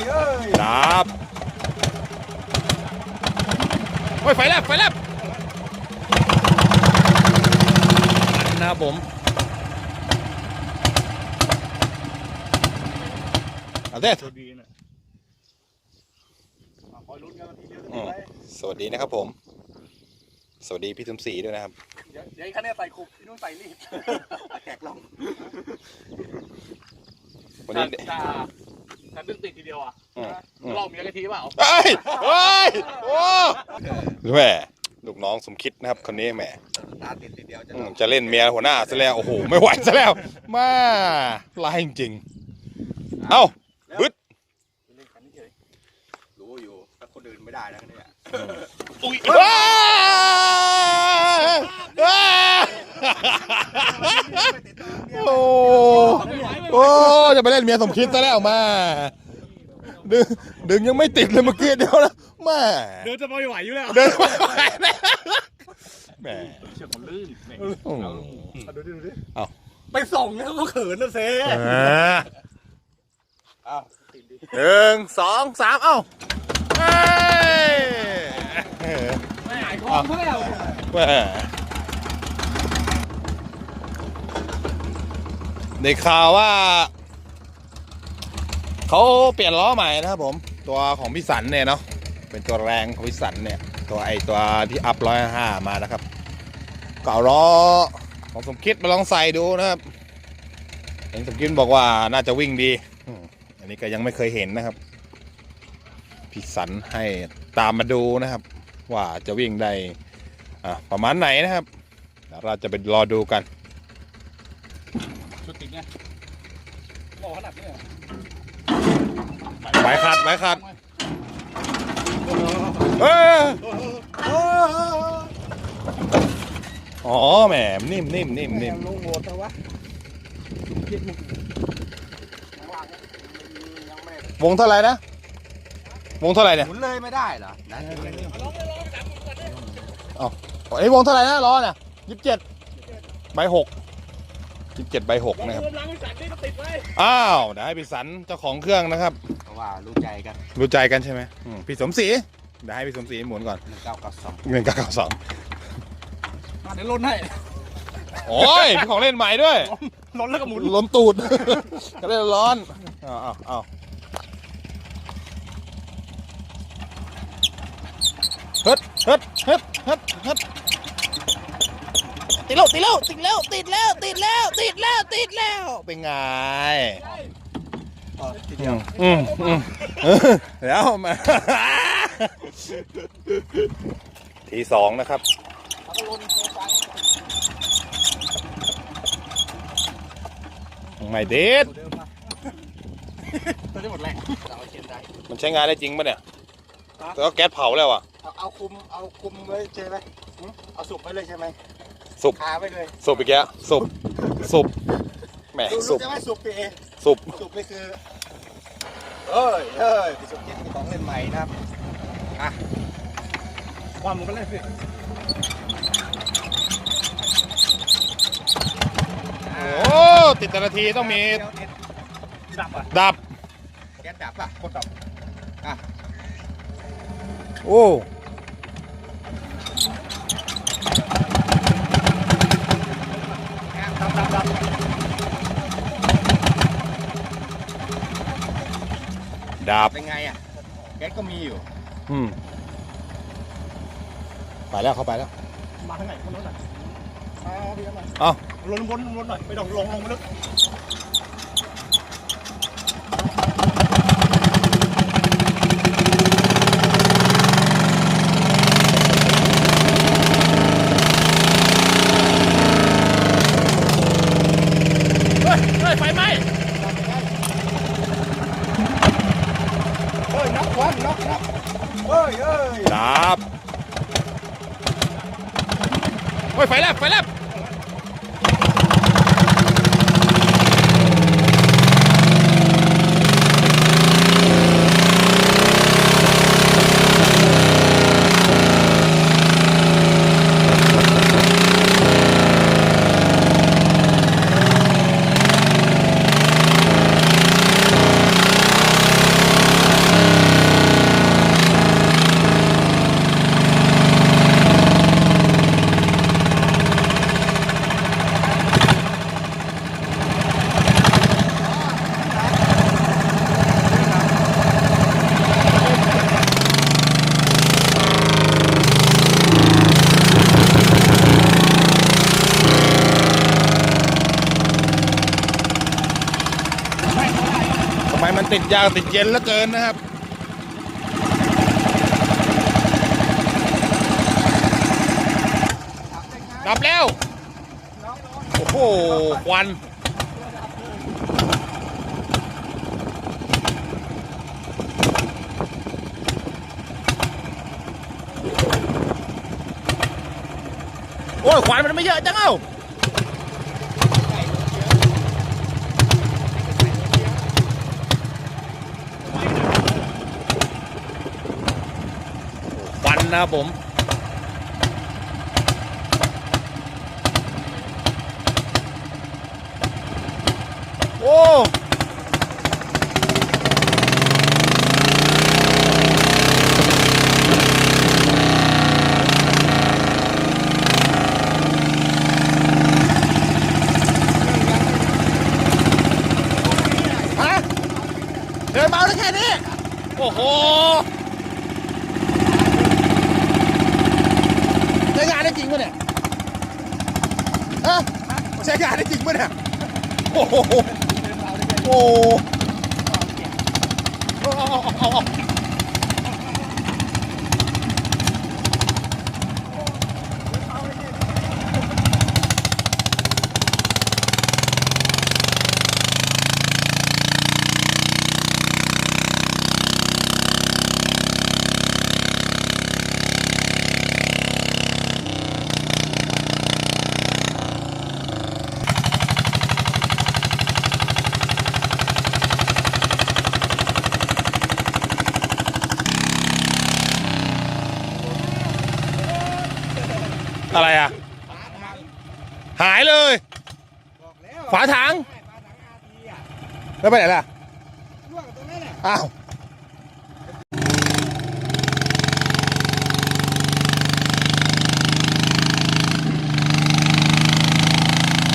ยเอ้ยดับโอ้ยไฟแลบไฟแลบนะครับผมเอาเด็ดตัวดีนะอะคอยลุ้นกันนาทีเดียวจะอืมีมไหมสวัสดีนะครับผม สวัสดีพี่สมศรีด้วยนะครับ เดี๋ยวเดี๋ยวไอ้คันเนี้ยใส่คุบพี่นุ่นใส่รีดแขกลองวันนี้ ถ้าถ้าดึงติดทีเดียวอะอืมอืมลองเมียกันทีเปล่าเฮ้ยเฮ้ยโอ้แม่ลูกน้องสมคิดนะครับคนนี้แหมตาติดทีเดียวจะอืมจะเล่นเมียหัวหน้าซะแล้วโอ้โหไม่ไหวซะแล้วมาลายจริงๆเอ้าบึดเล่นกันเฉยรู้อยู่ถ้าคนอื่นไม่ได้นะเนี่ยอุ้ยว้าว้าโอ้ โอ้จะไปเล่นเมียสมคิดซะแล้วมา ดึงดึงยังไม่ติดเลยเมื่อกี้เดียวนะแม่เดินจะไม่ไหวอยู่แล้วเดินไม่ไหวแล้วแหมเชือกมันลื่นเนี่ยโอ้โหเอาดูดิดูดิเอ้าไปส่งเนี่ยเขาเขินนะเซ่อ่าอ้าวติดดิหนึ่งสองสามเอ้าเฮ้ยไม่หายคองเขาแล้วแหม่ ได้ข่าวว่าเขาเปลี่ยนล้อใหม่นะครับผม ตัวของพี่สันเนี่ยเนาะเป็นตัวแรงของพี่สันเนี่ย ตัวไอตัวที่อัพร้อยห้ามานะครับเก็เอาล้อของสมคิดมาลองใส่ดูนะครับเห็นสมคิดบอกว่าน่าจะวิ่งดีอันนี้ก็ยังไม่เคยเห็นนะครับ พี่สันให้ตามมาดูนะครับ ว่าจะวิ่งได้อะประมาณไหนนะครับเราจะไปรอดูกัน ชุดติดเนี่ยบอกขนาดนี้ไม้ขาดไม้ขาดเอออ๋อแหมนิ่มนิ่มนิ่มนิ่มลงโหดแต่วะวงเท่าไหร่นะวงเท่าไหร่เนี่ยหมุนเลยไม่ได้เหรอนั่นไอ้ยวงเท่าไหร่นะล้อเนี่ยยี่สิบเจ็ดใบหก ยี่สิบเจ็ดใบหกนะครับล้างไม่สั่นนี่ก็ติดไว้อ้าวได้พี่สันเจ้าของเครื่องนะครับ เพราะว่ารู้ใจกันรู้ใจกันใช่ไหมอืมพี่สมศรีเดี๋ยวให้พี่สมศรีหมุนก่อนหนึ่งเก้ากับสองเงินก้าเก้าสองมาเดี๋ยวล้นให้โอ้ยมีของเล่นใหม่ด้วยล้นแล้วก็หมุนล้มตูดก็เลยร้อนอ้าวอ้าวอ้าวเฮ็ดเฮ็ดเฮ็ดเฮ็ดเฮ็ด ติดแล้วติดแล้วติดแล้วติดแล้วติดแล้วติดแล้วติดแล้วเป็นไงเออทีเดียวอืมอืมเออแล้วมาทีสองนะครับไม่เด็ดตัวเดิมมาตัวนี้หมดแรงเราเอาเขียนได้มันใช้งานได้จริงปะเนี่ยแล้วแก๊สเผาแล้วอะเอาเอาคุมเอาคุมไว้ใช่ไหมหึเอาสุบไว้เลยใช่ไหม สุบคาไว้เลยสุบอีกแล้วสุบสุบแหมดูสุรู้บใช่ไหมสุบปีเอสุบสุบนี่คือเอ้ยเอ้ยพี่สุบคิดมีของเล่นใหม่นะครับความลงไปเลยสิโอ้ติดแต่ละทีต้องมีเดี๋ยวติดดับอะดับ แก๊สดับป่ะกดดับ โอ้ ดับดับดับ ดับเป็นไงอะแก๊สก็มีอยู่ อืม ไปแล้วเข้าไปแล้ว มาทางไหนคนนู้นอะเอาพี่กันหน่อยเอ้าลนบนลนหน่อยไม่ต้องลงลงมาลึก เฮ้ยเฮ้ยไฟไหม้ เฮ้ยน็อกควันน็อกน็อกเฮ้ยเฮ้ย ดับเฮ้ยไฟแลบไฟแลบ ติดยากติดเย็นเหลือเกินนะครับดับแล้ว โอ้โห ควัน โอ้ย ควันมันไม่เยอะจังเอ้า นะครับผมโอ้เดินเมาได้แค่นี้ โอ้โห ใช้งานได้จริงปะเนี่ยฮะ ยาได้จริงปะเนี่ย โอ้โหโอ้โหเอาเอาเอาเอาเอา อะไรอะ หายเลยบอกแล้วฝาถังฝาถังอาทีอะแล้วไปไหนล่ะร่วงตรงนั้นน่ะอ้าว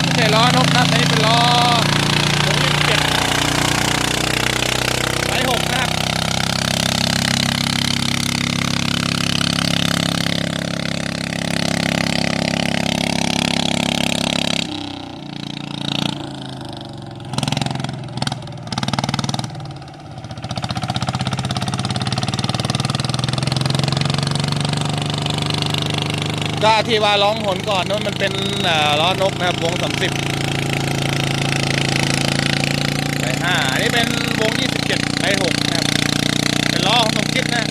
ไม่ใช่ล้อนกนะอันนี้เป็นล้อผมยี่สิบเจ็ดสายหกนะครับ ก็ที่ว่าร้องหนก่อนนั้นมันเป็นเอ่อล้อนกนะครับวงสามสิบไปห้าอันนี้เป็นวงยี่สิบเจ็ดไปหกนะครับ เป็นล้อของสมคิดนะ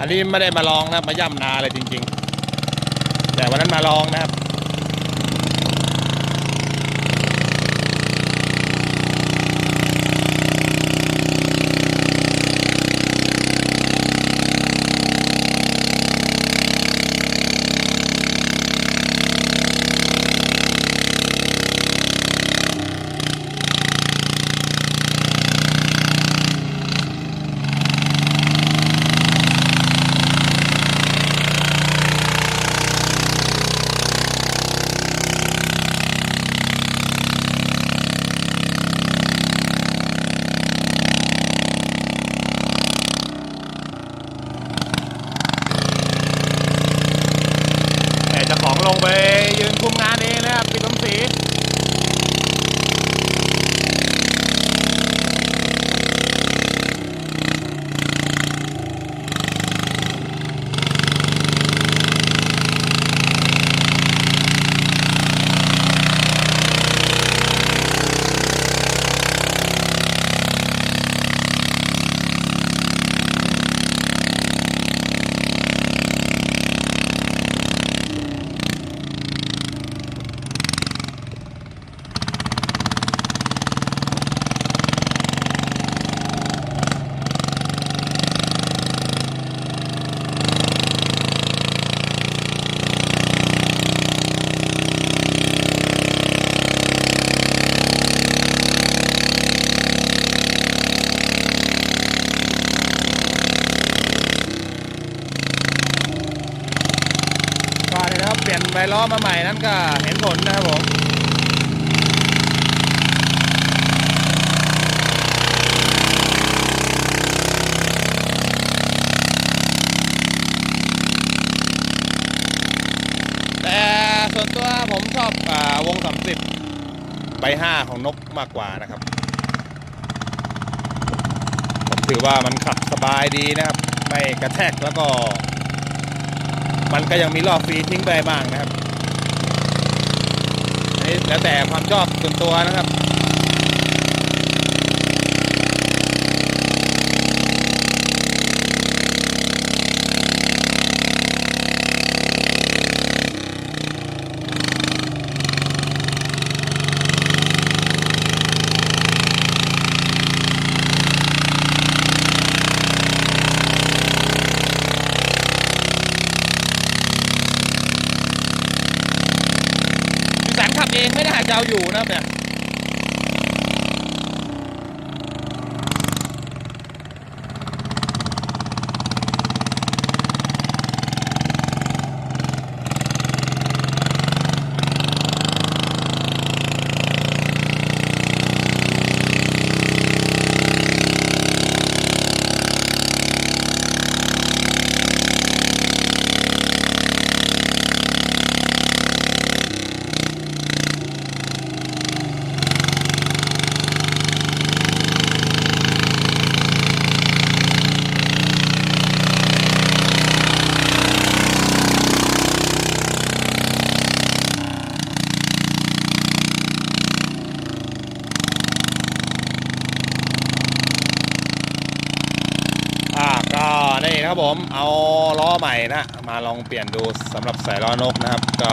อันนี้ไม่ได้มาลองนะครับมาย่ำนาเลยจริง ๆ แต่วันนั้นมาลองนะครับ Oh man. ใบล้อมาใหม่นั้นก็เห็นผลนะครับผมแต่ส่วนตัวผมชอบอวงสามสิบใบห้าของนกมากกว่านะครับ ผมถือว่ามันขับสบายดีนะครับ ไม่กระแทกแล้วก็ มันก็ยังมีรอบฟรีทิ้งไปบ้างนะครับนี่แล้วแต่ความชอบส่วนตัวนะครับ พี่สันขับเองไม่ได้หาจะเอาอยู่นะครับ ผมเอาล้อใหม่นะมาลองเปลี่ยนดูสำหรับใส่ล้อนกนะครับ ก็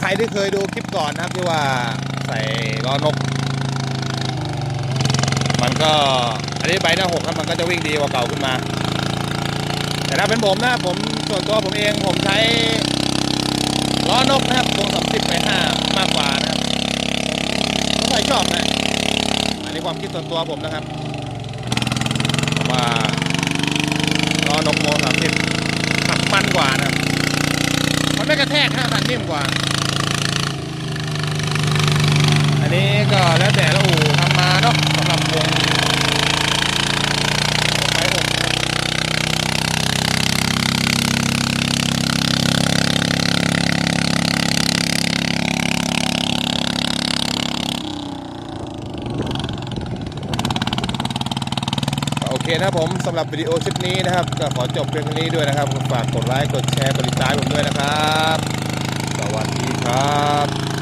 ใครที่เคยดูคลิปก่อนนะครับที่ว่าใส่ล้อนก มันก็อันนี้ใบหน้าหกครับมันก็จะวิ่งดีกว่าเก่าขึ้นมา แต่ถ้าเป็นผมนะผมส่วนตัวผมเองผมใช้ล้อนกนะครับวงสามสิบไปห้ามากกว่านะครับผมไม่ค่อยชอบนะอันนี้ความคิดส่วนตัวผมนะครับว่า นมโมสามสิบขับมันกว่านะครับมันไม่กระแทกนะมันนิ่มกว่า อันนี้ก็แล้วแต่ละอู่ทำมาเนาะสำหรับวงไฟหกนะครับก็โอเค นะครับผมสำหรับวิดีโอชุดนี้นะครับ ก็ขอจบเพียงเท่านี้ด้วยนะครับฝากกดไลค์กดแชร์กดติดตามผมด้วยนะครับ สวัสดีครับ